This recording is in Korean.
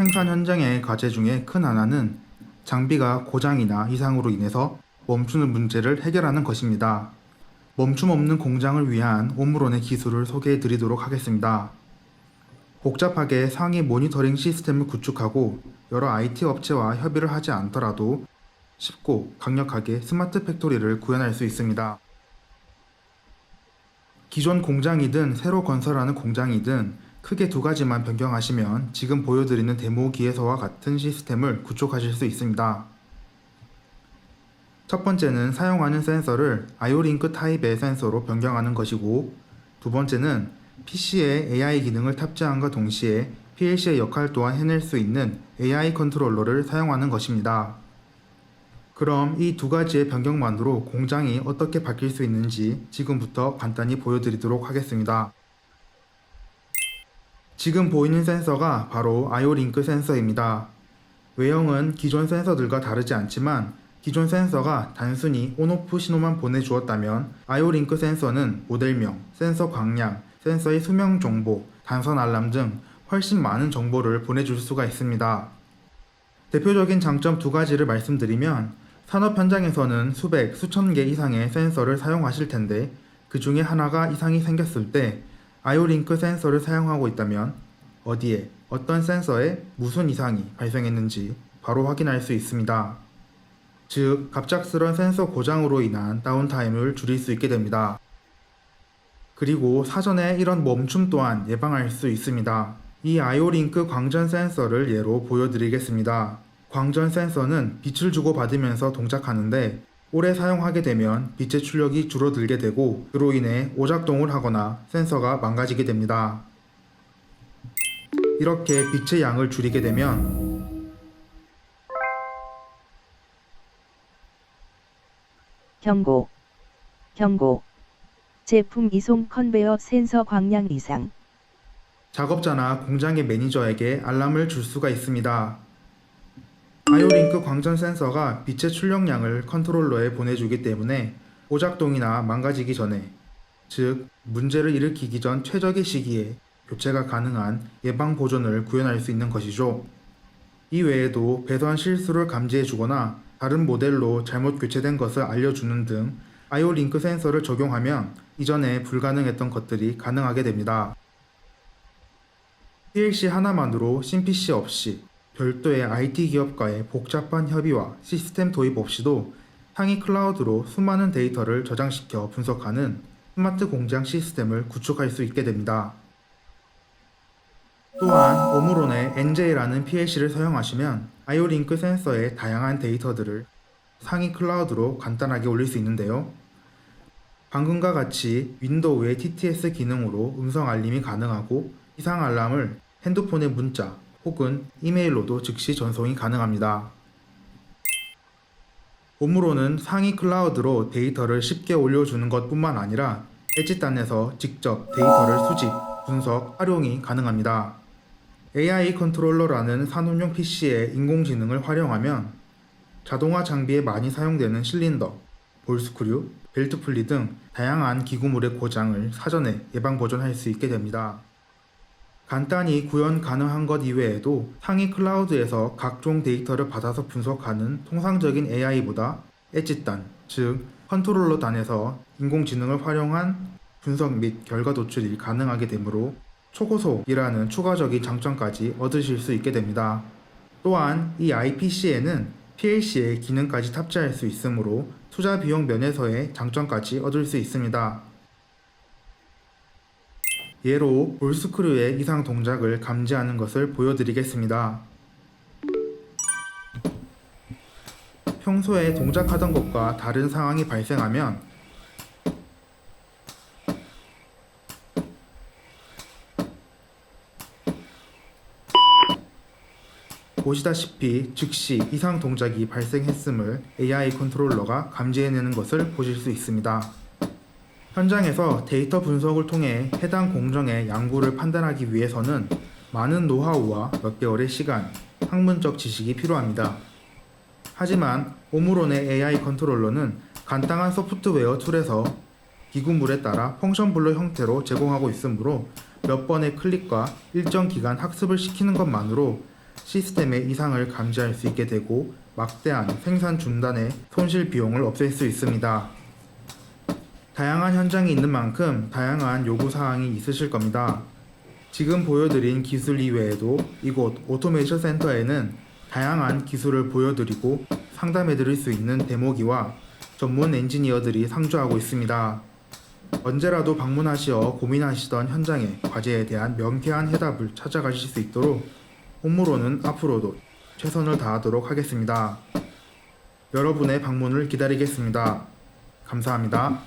생산 현장의 과제 중에 큰 하나는 장비가 고장이나 이상으로 인해서 멈추는 문제를 해결하는 것입니다. 멈춤 없는 공장을 위한 오므론의 기술을 소개해 드리도록 하겠습니다. 복잡하게 상위 모니터링 시스템을 구축하고 여러 IT 업체와 협의를 하지 않더라도 쉽고 강력하게 스마트 팩토리를 구현할 수 있습니다. 기존 공장이든 새로 건설하는 공장이든 크게 두 가지만 변경하시면 지금 보여드리는 데모기에서와 같은 시스템을 구축하실 수 있습니다. 첫 번째는 사용하는 센서를 아이오링크 타입의 센서로 변경하는 것이고 두 번째는 PC에 AI 기능을 탑재함과 동시에 PLC의 역할 또한 해낼 수 있는 AI 컨트롤러를 사용하는 것입니다. 그럼 이 두 가지의 변경만으로 공장이 어떻게 바뀔 수 있는지 지금부터 간단히 보여드리도록 하겠습니다. 지금 보이는 센서가 바로 아이오링크 센서입니다. 외형은 기존 센서들과 다르지 않지만 기존 센서가 단순히 온오프 신호만 보내주었다면 아이오링크 센서는 모델명, 센서 광량, 센서의 수명 정보, 단선 알람 등 훨씬 많은 정보를 보내줄 수가 있습니다. 대표적인 장점 두 가지를 말씀드리면 산업 현장에서는 수백, 수천 개 이상의 센서를 사용하실 텐데 그 중에 하나가 이상이 생겼을 때 아이오링크 센서를 사용하고 있다면 어디에 어떤 센서에 무슨 이상이 발생했는지 바로 확인할 수 있습니다. 즉, 갑작스런 센서 고장으로 인한 다운타임을 줄일 수 있게 됩니다. 그리고 사전에 이런 멈춤 또한 예방할 수 있습니다. 이 아이오링크 광전 센서를 예로 보여드리겠습니다. 광전 센서는 빛을 주고받으면서 동작하는데 오래 사용하게 되면 빛의 출력이 줄어들게 되고 그로 인해 오작동을 하거나 센서가 망가지게 됩니다. 이렇게 빛의 양을 줄이게 되면 경고. 경고. 제품 이송 컨베어 센서 광량 이상. 작업자나 공장의 매니저에게 알람을 줄 수가 있습니다. 아이오링크 광전 센서가 빛의 출력량을 컨트롤러에 보내주기 때문에 오작동이나 망가지기 전에, 즉 문제를 일으키기 전 최적의 시기에 교체가 가능한 예방 보존을 구현할 수 있는 것이죠. 이 외에도 배선 실수를 감지해주거나 다른 모델로 잘못 교체된 것을 알려주는 등 아이오 링크 센서를 적용하면 이전에 불가능했던 것들이 가능하게 됩니다. PLC 하나만으로 CPC 없이 별도의 IT 기업과의 복잡한 협의와 시스템 도입 없이도 상위 클라우드로 수많은 데이터를 저장시켜 분석하는 스마트 공장 시스템을 구축할 수 있게 됩니다. 또한 오므론의 NJ라는 PLC를 사용하시면 아이오링크 센서의 다양한 데이터들을 상위 클라우드로 간단하게 올릴 수 있는데요. 방금과 같이 윈도우의 TTS 기능으로 음성 알림이 가능하고 이상 알람을 핸드폰의 문자 혹은 이메일로도 즉시 전송이 가능합니다. 홈으로는 상위 클라우드로 데이터를 쉽게 올려주는 것 뿐만 아니라 엣지단에서 직접 데이터를 수집, 분석, 활용이 가능합니다. AI 컨트롤러라는 산업용 PC의 인공지능을 활용하면 자동화 장비에 많이 사용되는 실린더, 볼스크류, 벨트 풀리 등 다양한 기구물의 고장을 사전에 예방 보존할 수 있게 됩니다. 간단히 구현 가능한 것 이외에도 상위 클라우드에서 각종 데이터를 받아서 분석하는 통상적인 AI보다 엣지단, 즉 컨트롤러 단에서 인공지능을 활용한 분석 및 결과 도출이 가능하게 되므로 초고속이라는 추가적인 장점까지 얻으실 수 있게 됩니다. 또한 이 IPC에는 PLC의 기능까지 탑재할 수 있으므로 투자 비용 면에서의 장점까지 얻을 수 있습니다. 예로 볼스크류의 이상 동작을 감지하는 것을 보여드리겠습니다. 평소에 동작하던 것과 다른 상황이 발생하면 보시다시피 즉시 이상 동작이 발생했음을 AI 컨트롤러가 감지해내는 것을 보실 수 있습니다. 현장에서 데이터 분석을 통해 해당 공정의 양구를 판단하기 위해서는 많은 노하우와 몇 개월의 시간, 학문적 지식이 필요합니다. 하지만 오므론의 AI 컨트롤러는 간단한 소프트웨어 툴에서 기구물에 따라 펑션 블록 형태로 제공하고 있으므로 몇 번의 클릭과 일정 기간 학습을 시키는 것만으로 시스템의 이상을 감지할 수 있게 되고 막대한 생산 중단의 손실 비용을 없앨 수 있습니다. 다양한 현장이 있는 만큼 다양한 요구 사항이 있으실 겁니다. 지금 보여드린 기술 이외에도 이곳 오토메이션 센터에는 다양한 기술을 보여드리고 상담해드릴 수 있는 데모기와 전문 엔지니어들이 상주하고 있습니다. 언제라도 방문하시어 고민하시던 현장의 과제에 대한 명쾌한 해답을 찾아가실 수 있도록 홈무로는 앞으로도 최선을 다하도록 하겠습니다. 여러분의 방문을 기다리겠습니다. 감사합니다.